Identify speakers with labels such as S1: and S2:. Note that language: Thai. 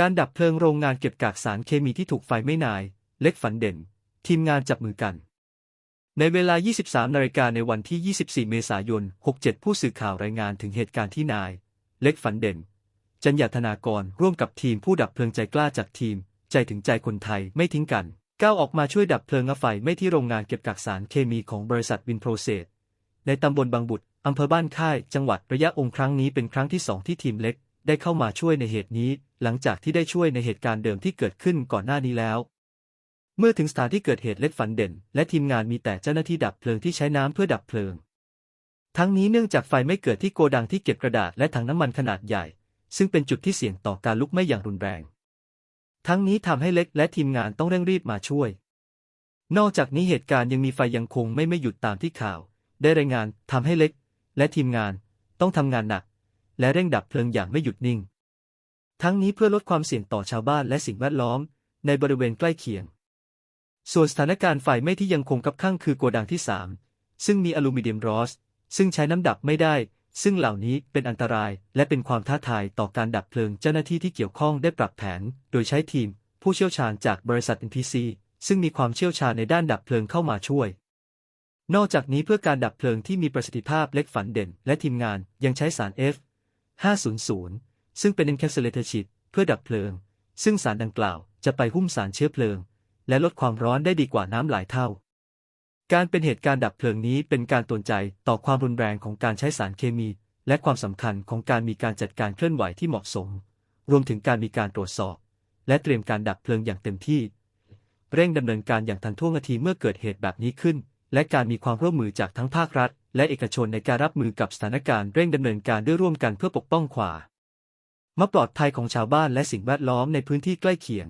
S1: การดับเพลิงโรงงานเก็บกากสารเคมีที่ถูกไฟไม่นาย เล็กฝันเด่น ทีมงานจับมือกัน ในเวลา 23 นาฬิกาในวันที่ 24 เมษายน 67 ผู้สื่อข่าวรายงานถึงเหตุการณ์ที่นาย เล็กฝันเด่น จัญญาธนากรร่วมกับทีมผู้ดับเพลิงใจกล้าจากทีม ใจถึงใจคนไทยไม่ทิ้งกัน ก้าวออกมาช่วยดับเพลิงไฟไม่ที่โรงงานเก็บกากสารเคมีของบริษัทวินโปรเซสในตำบลบางบุตรอำเภอบ้านค่าย จังหวัดระยะองค์ครั้งนี้เป็นครั้งที่สองที่ทีมเล็ก ได้เข้ามาช่วยในเหตุนี้ หลังจากที่ได้ช่วยในเหตุการณ์เดิมที่เกิดขึ้นก่อนหน้านี้แล้ว เมื่อถึงสถานที่เกิดเหตุเล็กฝันเด่น และทีมงานมีแต่เจ้าหน้าที่ดับเพลิงที่ใช้น้ำเพื่อดับเพลิง ทั้งนี้เนื่องจากไฟไม่เกิดที่โกดังที่เก็บกระดาษและถังน้ำมันขนาดใหญ่ ซึ่งเป็นจุดที่เสี่ยงต่อการลุกไหม้อย่างรุนแรง ทั้งนี้ทำให้เล็กและทีมงานต้องเร่งรีบมาช่วย นอกจากนี้เหตุการณ์ยังมีไฟยังคงไม่ไม่หยุดตามที่ข่าว ได้รายงานทำให้เล็ก และทีมงานต้องทำงานหนัก และเร่งดับเพลิงอย่างไม่หยุดนิ่ง ทั้งนี้เพื่อลดความเสี่ยงต่อชาวบ้านและสิ่งแวดล้อม ในบริเวณใกล้เคียง ส่วนสถานการณ์ไฟไหม้ที่ยังคงกับข้างคือโกดังที่ 3 ซึ่งมีอลูมิเนียมรอส ซึ่งใช้น้ำดับไม่ได้ ซึ่งเหล่านี้เป็นอันตรายและเป็นความท้าทายต่อการดับเพลิงเจ้าหน้าที่ที่เกี่ยวข้องได้ปรับแผน โดยใช้ทีม ผู้เชี่ยวชาญจากบริษัท NPC ซึ่งมีความเชี่ยวชาญในด้านดับเพลิงเข้ามาช่วยนอกจากนี้เพื่อการดับเพลิงที่มีประสิทธิภาพเล็กฝันเด่น และทีมงานยังใช้สาร F 500 ซึ่งเป็น encapsulated sheet เพื่อดับเพลิง ซึ่งสารดังกล่าวจะไปหุ้มสารเชื้อเพลิง และลดความร้อนได้ดีกว่าน้ำหลายเท่า การเป็นเหตุการณ์ดับเพลิงนี้เป็นการตือนใจต่อความรุนแรงของการใช้สารเคมี และความสำคัญของการมีการจัดการเคลื่อนไหวที่เหมาะสม รวมถึงการมีการตรวจสอบ และเตรียมการดับเพลิงอย่างเต็มที่ เร่งดำเนินการอย่างทันท่วงทีเมื่อเกิดเหตุแบบนี้ขึ้น และการมีความร่วมมือจากทั้งภาครัฐ และเอกชนในการรับมือกับสถานการณ์เร่งดำเนินการด้วยร่วมกันเพื่อปกป้องความปลอดภัยของชาวบ้านและสิ่งแวดล้อมในพื้นที่ใกล้เคียง